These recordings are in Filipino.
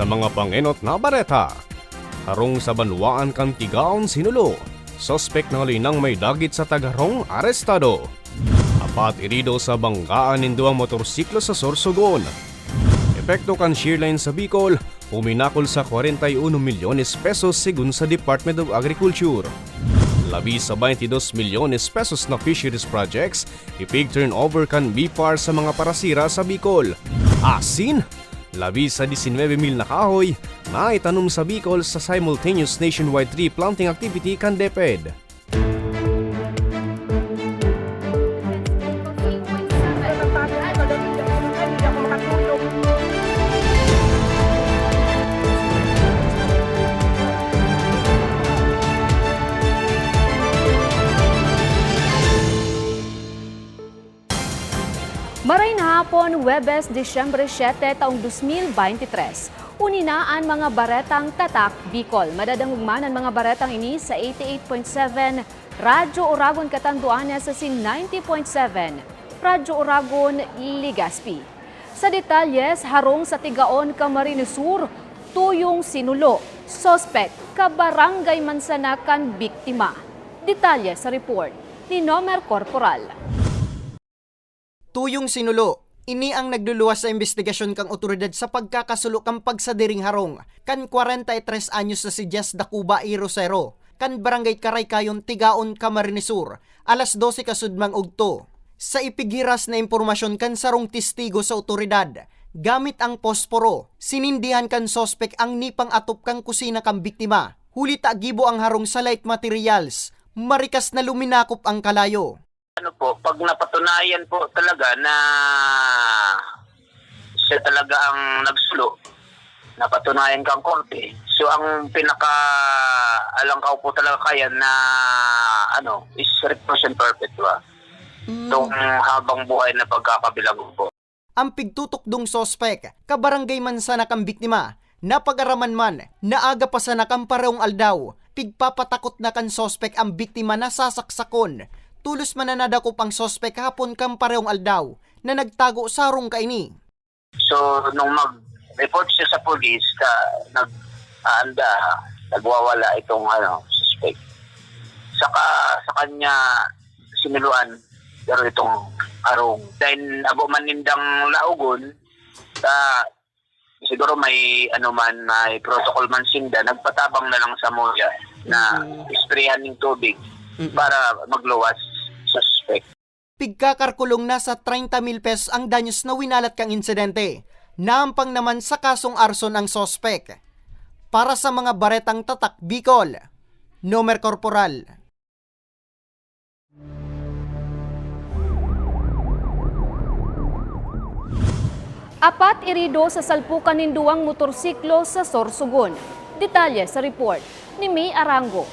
Sa mga panginot na bareta, harong sa banwaan kang tigaon sinulo, sospek na linang may dagit sa tagarong arestado. Apat irido sa banggaan ninduang motorsiklo sa Sorsogon. Epekto kan shearline sa Bicol, puminakol sa 41 milyones pesos sigun sa Department of Agriculture. Labi sa 22 milyones pesos na fisheries projects, ipig turnover kan BIPAR sa mga parasira sa Bicol. Asin, labi sa 19 mil na kahoy na itanom sa Bicol sa simultaneous nationwide tree planting activity kan Hapon, Webes, Disyembre 7, taong 2023. Uninaan mga baretang tatak Bicol. Madadangugman ang mga baretang ini sa 88.7, Radyo Oragon Katanduanes sa sin 90.7, Radyo Oragon Ligaspi. Sa detalyes, harong sa Tigaon, Camarines Sur, tuyong sinulo, sospek, kabarangay mansanakan biktima. Detalye sa report ni Nomer Corporal. Tuyong sinulo, ini ang nagluluwas sa investigasyon kang otoridad sa pagkakasulo kang pagsadiring harong kan 43 anyos na si Jess Dacuba y Rosero kan barangay Karaykayon Tigaon Camarines Sur alas 12 kasudmang ugto. Sa ipigiras na impormasyon kan sarong testigo sa otoridad, gamit ang posporo, sinindihan kan sospek ang nipang atop kang kusina kang biktima. Huli gibo ang harong sa light materials, marikas na luminakop ang kalayo. Ano po, pag napatunayan po talaga na siya talaga ang nagsulo, napatunayan kang korte. So ang pinaka alangkaw po talaga kaya na ano is repression perpetua. Itong habang buhay na pagkakabilang po. ang pigtutok dong sospek, kabarangay man sana kang biktima, napagaraman man, naaga pa sana kang pareong aldaw, pigpapatakot na kan sospek ang biktima na sasaksakon, tulos mananadakop ang sospek hapon kang pareong aldaw, na nagtago sa harong kaini. So nung mag-report siya sa police, ka, nag-aanda, nagwawala itong ano, suspect. Saka sa kanya siniluan pero itong arong. Dahil abo man nindang laugon, ta siguro may ano man, may protocol man sinda, nagpatabang na lang sa moya na isprehan ng tubig para magluwas suspect. Pigkakarkulong na sa 30 mil pesos ang danyos na winalat kang insidente. Naampang naman sa kasong arson ang sospek. Para sa mga baretang tatak Bicol, Nomer Corporal. Apat irido sa salpukan ng duwang motorsiklo sa Sorsogon. Detalye sa report ni May Arango.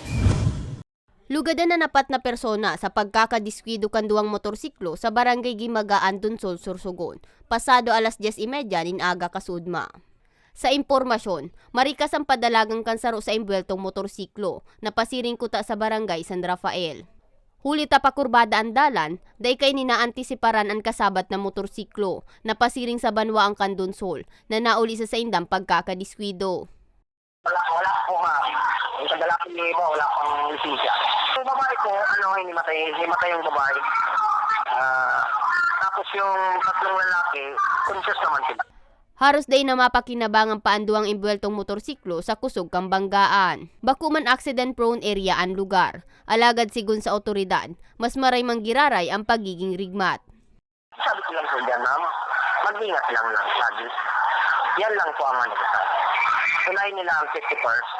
Lugadan na napat na persona sa pagkakadiskwido kan duwang motorsiklo sa barangay Gimagaan, Dunsol, Sursugon. Pasado alas 10.30 nin aga kasudma. Sa impormasyon, marikas ang padalagang kansaro sa imbweltong motorsiklo na pasiring kuta sa barangay San Rafael. Huli tapakurbada ang dalan, day kay ninaantisiparan ang kasabat na motorsiklo na pasiring sa banwa ang kandunsol na nauli sa sa indang pagkakadiskwido. Wala, wala po ma'am. Sa dalaki ni mo, wala pang lisensya. Yung hinimatay, hinimatay yung babae. Ah, tapos yung tatlong lalaki, conscious naman sila. Haros day na mapakinabang ang paanduang imbweltong motorsiklo sa kusog kang banggaan. Bakuman accident prone area ang lugar. Alagad sigun sa otoridad, mas maray manggiraray ang pagiging rigmat. Sabi ko lang sa dyan, ma'am, mag-ingat lang lang lagi. Yan lang po ang ano ko sa Unahin nila ang safety first.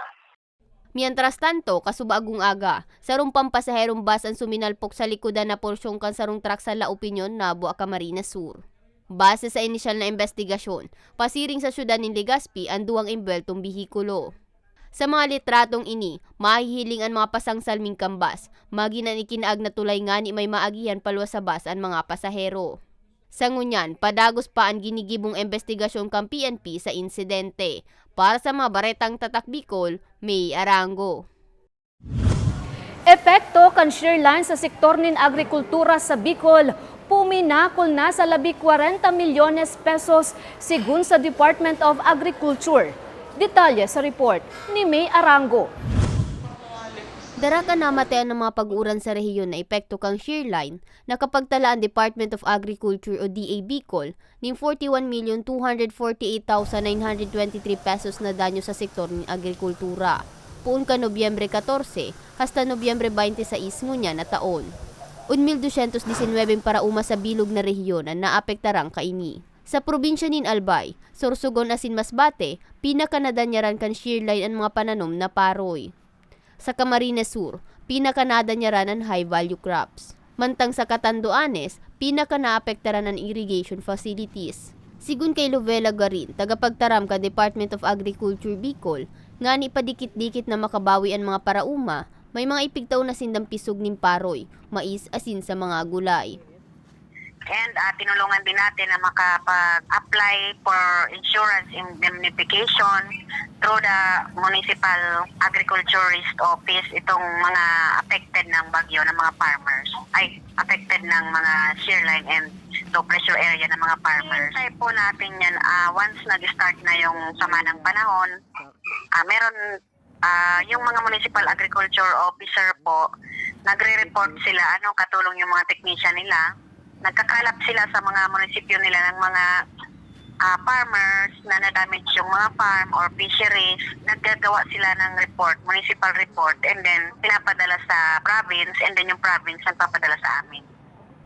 Mientras tanto, kasubagong aga, sarong pampasaherong bus ang suminalpok sa likodan na porsyong kansarong truck sa La Opinion na Bua Camarines Sur. Base sa inisyal na investigasyon, pasiring sa syudad ng Legazpi ang duwang imbeltong bihikulo. Sa mga litratong ini, mahihiling ang mga pasangsalming kambas, maginan ikinaag na tulay nga ni may maagihan palwa sa bus ang mga pasahero. Sa ngunyan, padagos pa ang ginigibong investigasyon kang PNP sa insidente. Para sa mga baretang tatak Bicol, May Arango. Epekto kan line sa sektor nin agrikultura sa Bicol, puminakol na sa labi 40 milyones pesos sigun sa Department of Agriculture. Detalye sa report ni May Arango. Dara ka namatayan ng mga pag-uran sa rehiyon na epekto kang shearline na kapagtala ang Department of Agriculture o DA Bicol ng 41,248,923 pesos na danyo sa sektor ng agrikultura. Puun ka Nobyembre 14 hasta Nobyembre 26 ngunya na taon. 1,219 para uma sa bilog na rehiyon na naapektarang kaini. Sa probinsya nin Albay, Sorsogon asin Masbate, pinakanadanya kan shearline ang mga pananom na paroy sa Camarines Sur, pinakanada niya ran ang high-value crops. Mantang sa Catanduanes, pinaka naapektaran irrigation facilities. Sigun kay Lovela Garin, tagapagtaram ka Department of Agriculture Bicol, nga ni padikit-dikit na makabawi ang mga parauma, may mga ipigtaw na sindang pisog ning paroy, mais asin sa mga gulay. And ah, tinulungan din natin na makapag-apply for insurance indemnification through the Municipal Agriculturist Office itong mga affected ng bagyo ng mga farmers. Ay, affected ng mga shearline and low pressure area ng mga farmers. Hintay po natin yan ah, once nag-start na yung sama ng panahon. ah, meron ah, yung mga municipal agriculture officer po, nagre-report sila anong katulong yung mga technician nila nagkakalap sila sa mga munisipyo nila ng mga ah, farmers na na-damage yung mga farm or fisheries, naggagawa sila ng report, municipal report, and then pinapadala sa province, and then yung province nagpapadala sa amin.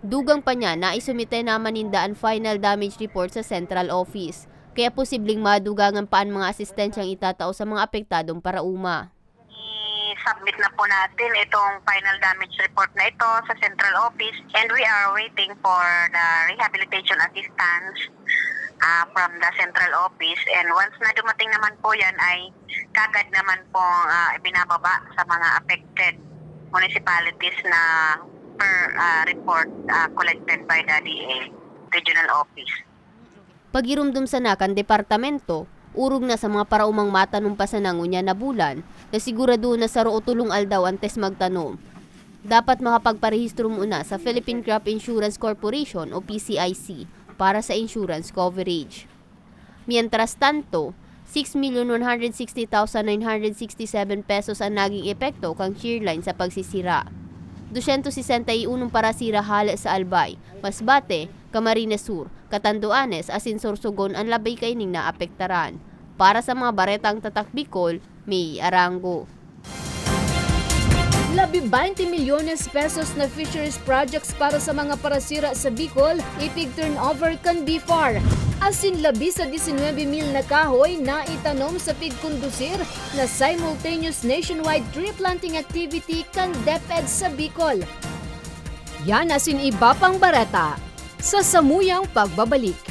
Dugang pa niya na isumite naman ninda ang final damage report sa central office. Kaya posibleng madugangan pa ang mga asistensyang itatao sa mga apektadong parauma. I-submit na po natin itong final damage report na ito sa central office and we are waiting for the rehabilitation assistance ah, from the central office and once na dumating naman po yan ay kagad naman po ah, ibinababa sa mga affected municipalities na per ah, report ah, collected by the DA regional office. Pagirumdum sa nakan departamento, urog na sa mga paraumang matanong pa sa nangunya na bulan, na sigurado na sa roo tulong aldaw antes magtanom. Dapat makapagparehistro muna sa Philippine Crop Insurance Corporation o PCIC para sa insurance coverage. Mientras tanto, 6,160,967 pesos ang naging epekto kang shearline sa pagsisira. 261 para sira hala sa Albay, Masbate, Camarines Sur, Catanduanes, asin Sorsogon ang labay kay ning naapektaran. Para sa mga baretang tatak Bicol, may arango. Labi 20 milyones pesos na fisheries projects para sa mga parasira sa Bicol, ipig turnover kan BIFAR. Asin labi sa 19 mil na kahoy na itanom sa pigkondusir na simultaneous nationwide tree planting activity kan DepEd sa Bicol. Yan asin iba pang bareta sa samuyang pagbabalik.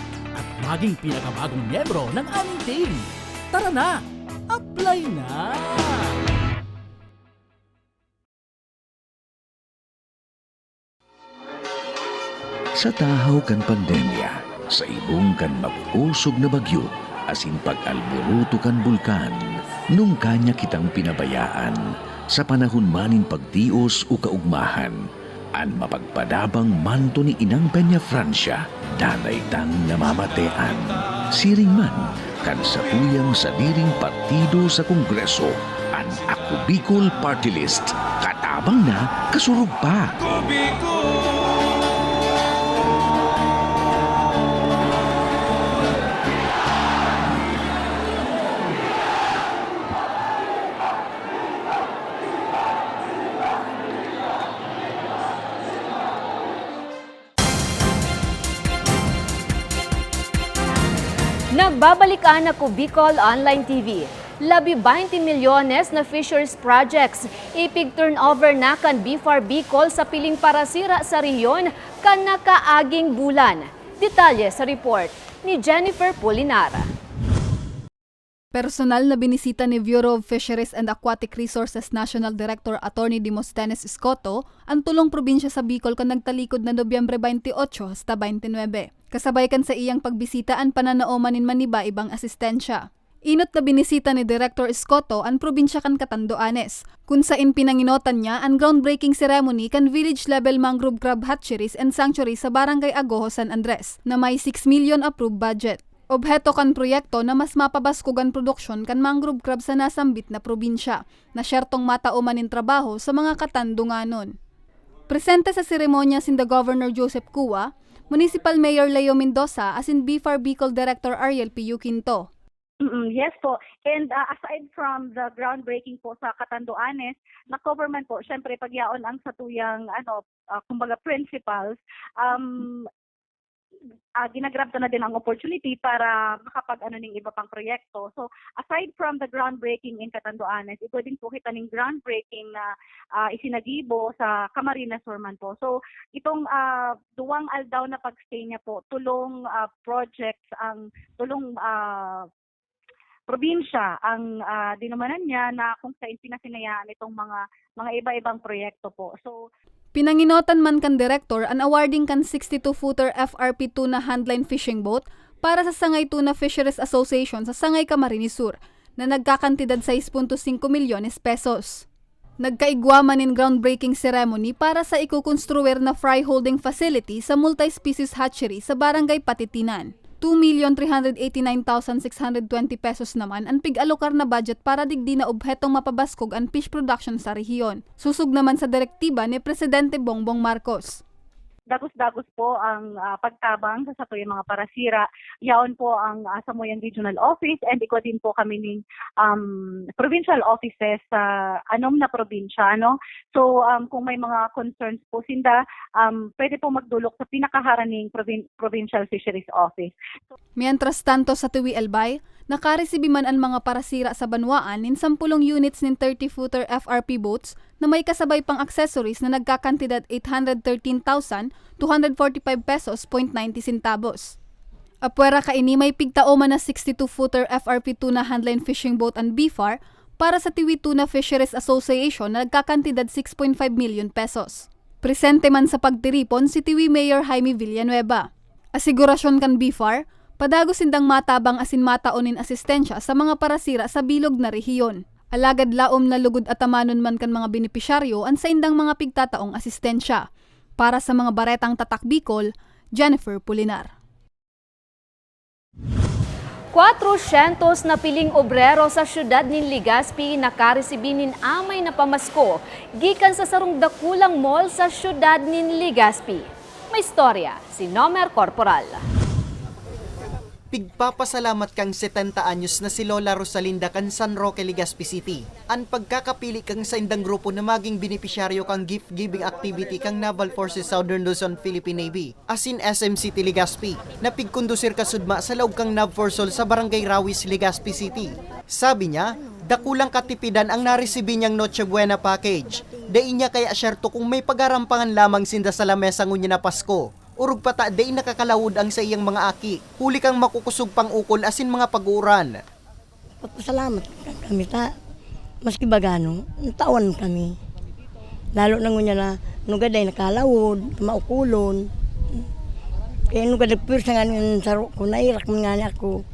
maging pinakabagong miyembro ng aming team. Tara na! Apply na! Sa tahaw kan pandemya, sa ibong kan makusog na bagyo asin pag-alboruto kan bulkan nung kanya kitang pinabayaan sa panahon manin pagtios o kaugmahan an mapagpadabang manto ni Inang Peña Francia danay tang namamatean. Siring man kan sa tuyang diring partido sa Kongreso. An Ako Bicol Party List. Katabang na kasurog pa Nagbabalikan ako Bicol Online TV. Labi 20 milyones na fisheries projects. Ipig turnover na kan BFAR Bicol sa piling parasira sa rehiyon kan nakaaging bulan. Detalye sa report ni Jennifer Polinara. Personal na binisita ni Bureau of Fisheries and Aquatic Resources National Director Attorney Demosthenes Escoto ang tulong probinsya sa Bicol kan nagtalikod na Nobyembre 28 hasta 29. Kasabay kan sa iyang pagbisita ang pananaoman in Maniba ibang asistensya. Inot na binisita ni Director Escoto ang probinsya kan Catanduanes, kung saan pinanginotan niya ang groundbreaking ceremony kan village level mangrove crab hatcheries and sanctuary sa Barangay Agoho, San Andres, na may 6 million approved budget. Obheto kan proyekto na mas mapabaskugan produksyon kan mangrove crab sa nasambit na probinsya, na syertong matauman in trabaho sa mga katandunganon. Presente sa seremonya sin the Governor Joseph Cua, Municipal Mayor Leo Mendoza as in BFAR Bicol Director Ariel P. Quinto. Mm, Yes po. And uh, aside from the groundbreaking po sa Catanduanes, na-cover man po, syempre pagyaon ang satuyang, ano, uh, kumbaga principals, um, uh, ginagrab na din ang opportunity para makapag ano ning iba pang proyekto. So aside from the groundbreaking in Catanduanes, ito din po kita ning groundbreaking na uh, isinagibo sa Camarines Sur man po. So itong uh, duwang aldaw na pagstay niya po, tulong uh, projects ang tulong uh, probinsya ang uh, dinumanan niya na kung saan pinasinayaan itong mga mga iba-ibang proyekto po. So Pinanginotan man kan director ang awarding kan 62-footer FRP tuna handline fishing boat para sa Sangay Tuna Fisheries Association sa Sangay Camarines Sur na nagkakantidad 6.5 milyones pesos. Nagkaigwaman in groundbreaking ceremony para sa ikukonstruer na fry holding facility sa multi-species hatchery sa Barangay Patitinan. 2,389,620 pesos naman ang pig-alokar na budget para digdi na obhetong mapabaskog ang fish production sa rehiyon. Susug naman sa direktiba ni Presidente Bongbong Marcos. Dagos-dagos po ang ah, pagtabang sa satoy mga parasira. Yaon po ang uh, Samoyan Regional Office and iko din po kami ning um, provincial offices sa anom na probinsya. No? So um, kung may mga concerns po sinda, um, pwede po magdulok sa pinakaharaning provin- Provincial Fisheries Office. Mientras tanto sa Tuwi Albay, nakaresibi man ang mga parasira sa banwaan in 10 units nin 30-footer FRP boats na may kasabay pang accessories na nagkakantidad 813,245 pesos .90 centavos. Apwera kaini may pigtaoman na 62-footer FRP tuna handline fishing boat and BFAR para sa Tiwi Tuna Fisheries Association na nagkakantidad 6.5 million pesos. Presente man sa pagtiripon si Tiwi Mayor Jaime Villanueva. Asigurasyon kan BFAR, padago sindang matabang asin mataonin asistensya sa mga parasira sa bilog na rehiyon. Alagad laom na lugod at amanon man kan mga benepisyaryo ang sa indang mga pigtataong asistensya. Para sa mga baretang tatak Bicol, Jennifer Pulinar. 400 na piling obrero sa syudad ni Legazpi nakaresibinin amay na pamasko gikan sa sarong dakulang mall sa syudad ni Legazpi. May istorya si Nomer Corporal. Pigpapasalamat kang 70 anyos na si Lola Rosalinda kan San Roque, Legazpi City. An pagkakapili kang sa indang grupo na maging benepisyaryo kang gift-giving activity kang Naval Forces Southern Luzon Philippine Navy, asin SM City, Legazpi, na pigkondusir kasudma sa laog kang Nav Forsol sa Barangay Rawis, Legazpi City. Sabi niya, dakulang katipidan ang naresibi niyang Noche Buena package. Dai niya kaya syerto kung may pagarampangan lamang sinda sa lamesa ngunya na Pasko urog pata day nakakalawod ang sa iyang mga aki. Huli kang makukusog pang ukol asin mga pag-uuran. Pagpasalamat kami ta. Maski bagano, tawan kami. Lalo na ngunya na nugaday nakalawod, maukulon. Kaya nung kadagpirsa nga yung saro ko, nairak man nga na ako.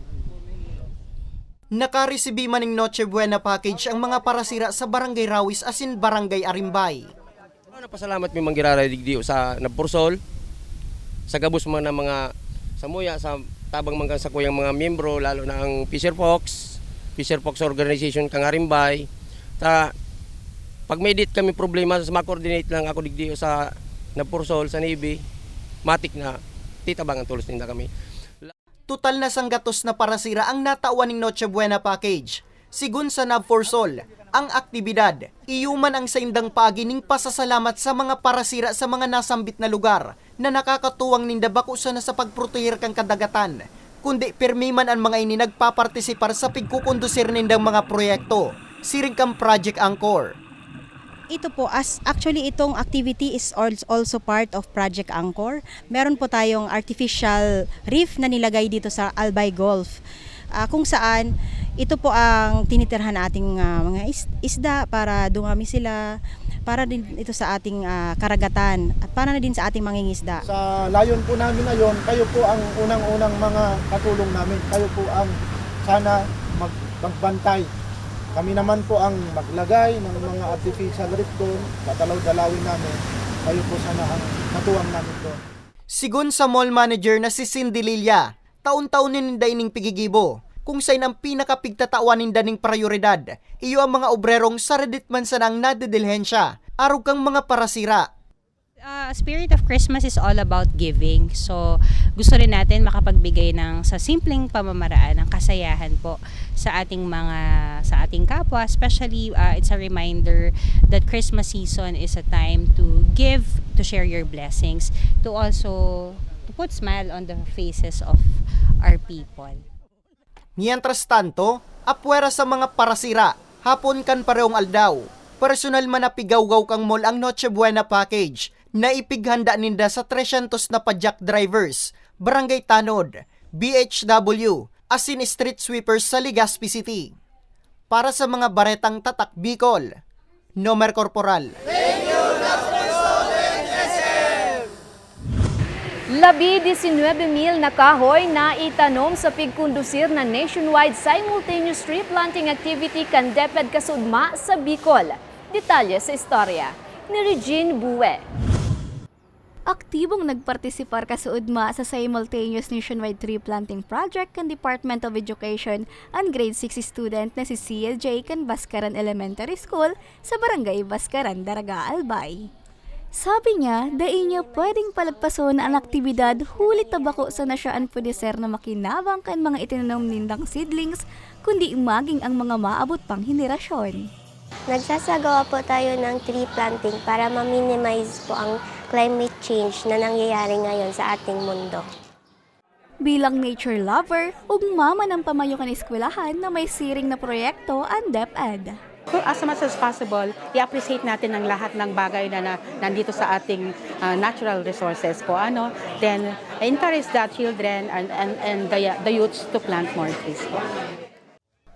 Nakaresibi man ng Noche Buena package ang mga parasira sa Barangay Rawis asin Barangay Arimbay. Napasalamat mi manggirara digdi sa napursol sa gabos man ng mga samuya sa tabang mga sa kuyang mga miyembro lalo na ang Fisher Fox, Fisher Fox Organization kang Arimbay. Ta pag may dit kami problema sa ma-coordinate lang ako digdi sa napursol sa Navy, matik na titabang ang tulos ninda kami. Total na sanggatos na parasira ang natawan ng Noche Buena package. Sigun sa Navforsol, ang aktibidad, iyuman ang saindang pagining pasasalamat sa mga parasira sa mga nasambit na lugar na nakakatuwang ninda bakusa na sa pagprotehir kang kadagatan. Kundi permiman ang mga ini nagpapartisipar sa pigkukondusir nindang mga proyekto. Siring kang Project Angkor. Ito po, as actually itong activity is al- also part of Project Angkor. Meron po tayong artificial reef na nilagay dito sa Albay Gulf. Ah, kung saan ito po ang tinitirhan nating ah, mga is- isda para dumami sila para din ito sa ating ah, karagatan at para na din sa ating mangingisda. Sa layon po namin ngayon, kayo po ang unang-unang mga katulong namin. Kayo po ang sana mag magbantay. Kami naman po ang maglagay ng mga artificial reef doon, tatalaw-dalawin namin. Kayo po sana ang katuwang namin doon. Sigun sa mall manager na si Cindy Lilia, taon-taon ninda ining pigigibo. Kung saan ang pinakapigtatawan ninda ning prioridad, iyo ang mga obrerong sa redit man sa nang nadidilhensya, arog kang mga parasira. Uh, Spirit of Christmas is all about giving. So, gusto rin natin makapagbigay ng sa simpleng pamamaraan ng kasayahan po sa ating mga sa ating kapwa. Especially uh, it's a reminder that Christmas season is a time to give, to share your blessings, to also to put smile on the faces of our people. Mientras tanto, apwera sa mga parasira, hapon kan parehong aldaw. Personal man na pigaw-gaw kang mall ang Noche Buena package na ipighanda ninda sa 300 na padyak drivers, barangay Tanod, BHW, asin street sweepers sa Legazpi City. Para sa mga baretang tatak Bicol, Nomer Corporal. Labi 19,000 na kahoy na itanom sa pigkondusir na nationwide simultaneous tree planting activity kan DepEd Kasudma sa Bicol. Detalye sa istorya ni Regine Bue. Aktibong nagpartisipar ka sa simultaneous nationwide tree planting project kan Department of Education ang grade 6 student na si CLJ kan Baskaran Elementary School sa Barangay Baskaran, Daraga, Albay. Sabi niya, dai niya pwedeng palagpason ang aktibidad hulit tabako sa nasyaan pudiser na makinabang kan mga itinanom nindang seedlings kundi maging ang mga maabot pang henerasyon. Nagsasagawa po tayo ng tree planting para ma-minimize po ang climate change na nangyayari ngayon sa ating mundo. Bilang nature lover, ugmama ng pamayo kan eskwelahan na may siring na proyekto ang DepEd. As much as possible, i-appreciate natin ang lahat ng bagay na, na nandito sa ating uh, natural resources po. Ano? Then, encourage the children and, and, and the, the youths to plant more trees po.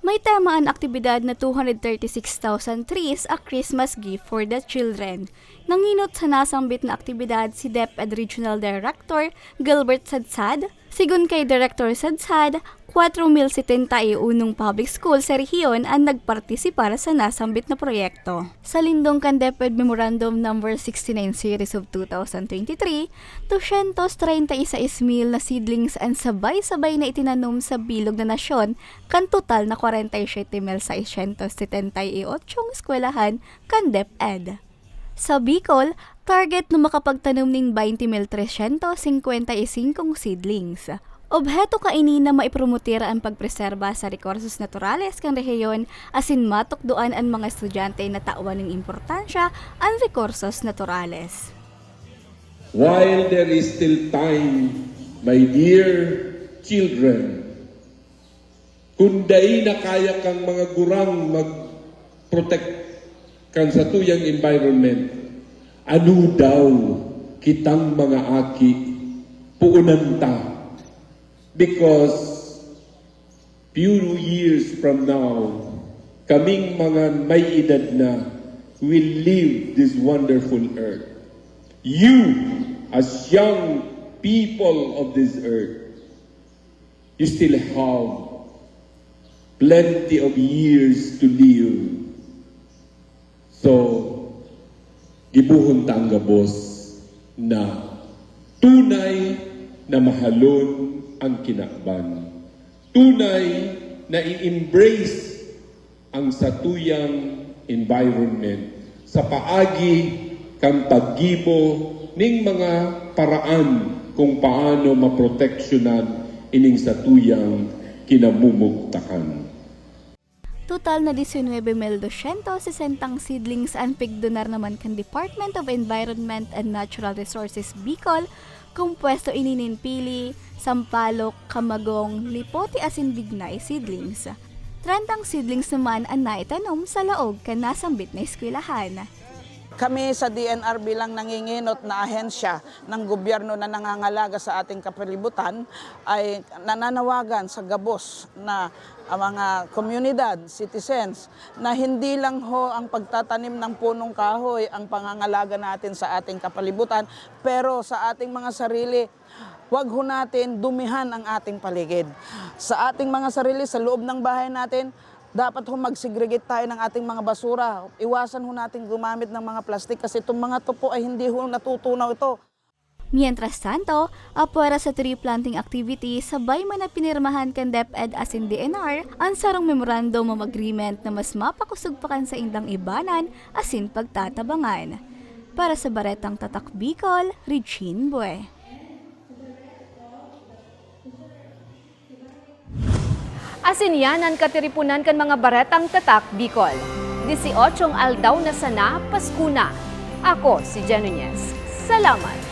May tema ang aktibidad na 236,000 trees a Christmas gift for the children. Nanginot sa nasambit na aktibidad si DepEd Regional Director Gilbert Sadsad, sigun kay Director Sadsad, 4,071 public school sa rehiyon ang nagpartisipar sa nasambit na proyekto. Sa lindong kan DepEd Memorandum No. 69 Series of 2023, 231,000 na seedlings ang sabay-sabay na itinanom sa bilog na nasyon kan total na 47,678 eskwelahan kan DepEd. Sa Bicol, target na makapagtanom ng 20,355 seedlings. Obheto kaini na maipromotira ang pagpreserba sa rekursos naturales kan rehiyon asin matukduan ang mga estudyante na tawan ng importansya ang rekursos naturales. While there is still time, my dear children, kung dai na kaya kang mga gurang mag-protect kan sa tuyang environment, ano daw kitang mga aki puunan ta because few years from now, kaming mga may edad na will leave this wonderful earth. You, as young people of this earth, you still have plenty of years to live. So, gibuhon tang gabos na tunay na mahalon ang kinakban. Tunay na i-embrace ang satuyang environment sa paagi kang paggibo ning mga paraan kung paano maproteksyonan ining satuyang kinamumugtakan. Total na 19,260 seedlings ang pigdonar naman kan Department of Environment and Natural Resources Bicol, kumpwesto ininin pili, sampalok, kamagong, lipote asin bignay seedlings. Trentang seedlings naman ang naitanom sa laog kan nasambit na eskwelahan. Kami sa DNR bilang nanginginot na ahensya ng gobyerno na nangangalaga sa ating kapalibutan ay nananawagan sa gabos na mga komunidad, citizens, na hindi lang ho ang pagtatanim ng punong kahoy ang pangangalaga natin sa ating kapalibutan, pero sa ating mga sarili, Huwag ho natin dumihan ang ating paligid. Sa ating mga sarili, sa loob ng bahay natin, dapat ho mag-segregate tayo ng ating mga basura. Iwasan ho natin gumamit ng mga plastic kasi itong mga to po ay hindi ho natutunaw ito. Mientras tanto, apara sa tree planting activity, sabay man na pinirmahan kan DepEd as in DNR ang sarong memorandum of agreement na mas mapakusog pa kan sa indang ibanan asin pagtatabangan. Para sa Baretang Tatak Bicol, Regine Bue. Asin yan ang katiripunan kan mga baretang tatak Bicol. 18 aldaw na sana, Pasko na. Ako si Nunez. Salamat!